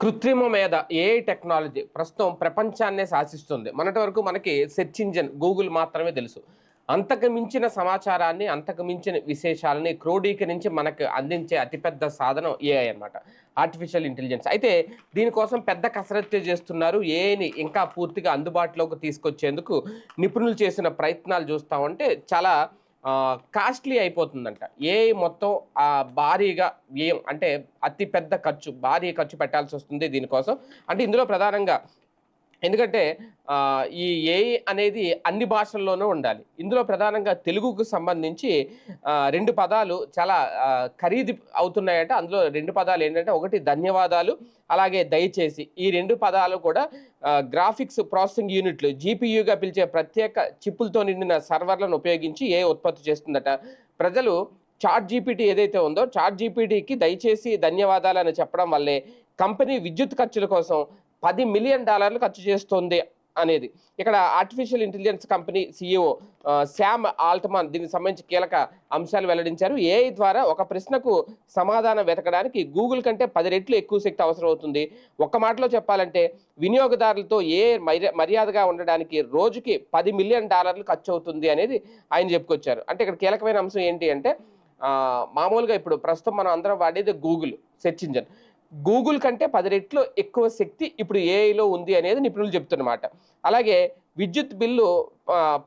కృత్రిమ మీద AI technology ప్రస్తుతం ప్రపంచాన్నే శాసిస్తుంది. మొన్నటి వరకు మనకి సెర్చ్ ఇంజిన్ గూగుల్ మాత్రమే తెలుసు. అంతకు మించిన సమాచారాన్ని అంతకు మించిన విశేషాలని క్రోడీకరించి మనకు అందించే అతిపెద్ద సాధనం ఏఐ అన్నమాట. ఆర్టిఫిషియల్ ఇంటెలిజెన్స్ అయితే దీనికోసం పెద్ద కసరత్తు చేస్తున్నారు ఏఐని ఇంకా పూర్తిగా అందుబాటులోకి తీసుకొచ్చేందుకు నిపుణులు చేసిన ప్రయత్నాలు చూస్తామంటే చాలా కాస్ట్లీ అయిపోతుందంట. ఏ మొత్తం భారీగా వ్యయం అంటే అతి పెద్ద ఖర్చు భారీ ఖర్చు పెట్టాల్సి వస్తుంది దీనికోసం. అంటే ఇందులో ప్రధానంగా ఎందుకంటే ఈ ఏ అనేది అన్ని భాషల్లోనూ ఉండాలి. ఇందులో ప్రధానంగా తెలుగుకు సంబంధించి రెండు పదాలు చాలా ఖరీదు అవుతున్నాయట. అందులో రెండు పదాలు ఏంటంటే ఒకటి ధన్యవాదాలు అలాగే దయచేసి. ఈ రెండు పదాలు కూడా గ్రాఫిక్స్ ప్రాసెసింగ్ యూనిట్లు జీపీయూగా పిలిచే ప్రత్యేక చిప్పులతో నిండిన సర్వర్లను ఉపయోగించి ఏ ఉత్పత్తి చేస్తుందట. ప్రజలు చాట్ జీపీటీ ఏదైతే ఉందో చాట్ జీపీటీకి దయచేసి ధన్యవాదాలు అని చెప్పడం వల్లే కంపెనీ విద్యుత్ ఖర్చుల కోసం పది మిలియన్ డాలర్లు ఖర్చు చేస్తోంది అనేది. ఇక్కడ artificial intelligence company CEO Sam Altman దీనికి సంబంధించి కీలక అంశాలు వెల్లడించారు. ఏఐ ద్వారా ఒక ప్రశ్నకు సమాధానం వెతకడానికి గూగుల్ కంటే పది రెట్లు ఎక్కువ శక్తి అవసరం అవుతుంది. ఒక్క మాటలో చెప్పాలంటే వినియోగదారులతో ఏ మర్యాదగా ఉండడానికి రోజుకి పది మిలియన్ డాలర్లు ఖర్చు అవుతుంది అనేది ఆయన చెప్పుకొచ్చారు. అంటే ఇక్కడ కీలకమైన అంశం ఏంటి అంటే మామూలుగా ఇప్పుడు ప్రస్తుతం మనం అందరం వాడేది గూగుల్ సెర్చ్ ఇంజన్ గూగుల్ కంటే పది రెట్లు ఎక్కువ శక్తి ఇప్పుడు ఏఐలో ఉంది అనేది నిపుణులు చెప్తున్నమాట. అలాగే విద్యుత్ బిల్లు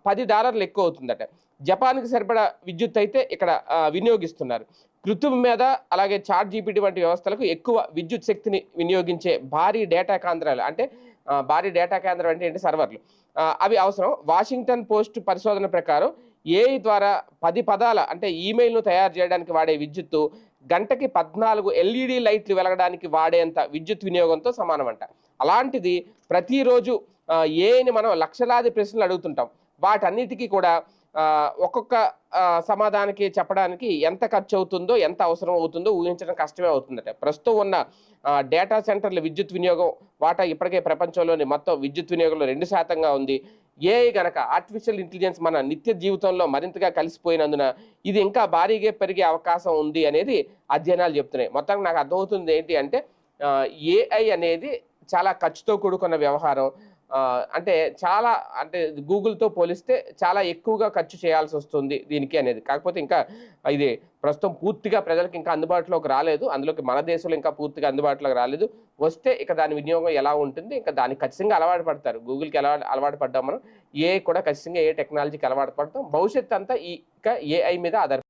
పది డాలర్లు ఎక్కువ అవుతుందట. జపాన్కి సరిపడా విద్యుత్ అయితే ఇక్కడ వినియోగిస్తున్నారు. కృత్రిమ మీద అలాగే చాట్ జీపీటీ వంటి వ్యవస్థలకు ఎక్కువ విద్యుత్ శక్తిని వినియోగించే భారీ డేటా కేంద్రాలు అంటే భారీ డేటా కేంద్రం అంటే ఏంటి? సర్వర్లు. అవి అవసరం. వాషింగ్టన్ పోస్ట్ పరిశోధన ప్రకారం ఏఐ ద్వారా పది పదాల అంటే ఈమెయిల్ను తయారు చేయడానికి వాడే విద్యుత్తు గంటకి పద్నాలుగు ఎల్ఈడి లైట్లు వెలగడానికి వాడేంత విద్యుత్ వినియోగంతో సమానమంట. అలాంటిది ప్రతిరోజు ఏని మనం లక్షలాది ప్రశ్నలు అడుగుతుంటాం. వాటన్నిటికీ కూడా ఒక్కొక్క సమాధానానికి చెప్పడానికి ఎంత ఖర్చు అవుతుందో ఎంత అవసరం అవుతుందో ఊహించడం కష్టమే అవుతుందట. ప్రస్తుతం ఉన్న డేటా సెంటర్ల విద్యుత్ వినియోగం వాటా ఇప్పటికే ప్రపంచంలోని మొత్తం విద్యుత్ వినియోగంలో రెండు శాతంగా ఉంది. ఏఐ గనక ఆర్టిఫిషియల్ ఇంటెలిజెన్స్ మన నిత్య జీవితంలో మరింతగా కలిసిపోయినందున ఇది ఇంకా భారీగా పెరిగే అవకాశం ఉంది అనేది అధ్యయనాలు చెప్తున్నాయి. మొత్తం నాకు అర్థమవుతుంది ఏంటి అంటే ఏఐ అనేది చాలా ఖర్చుతో కూడుకున్న వ్యవహారం. అంటే చాలా అంటే గూగుల్తో పోలిస్తే చాలా ఎక్కువగా ఖర్చు చేయాల్సి వస్తుంది దీనికి అనేది. కాకపోతే ఇంకా ఇది ప్రస్తుతం పూర్తిగా ప్రజలకు ఇంకా అందుబాటులోకి రాలేదు. అందులోకి మన దేశంలో ఇంకా పూర్తిగా అందుబాటులోకి రాలేదు. వస్తే ఇక దాని వినియోగం ఎలా ఉంటుంది? ఇంకా దానికి ఖచ్చితంగా అలవాటు పడతారు. గూగుల్కి ఎలా అలవాటు పడ్డాం మనం ఏ కూడా ఖచ్చితంగా ఏ టెక్నాలజీకి అలవాటు పడతాం. భవిష్యత్ అంతా ఈ ఇక ఏఐ మీద ఆధారపడి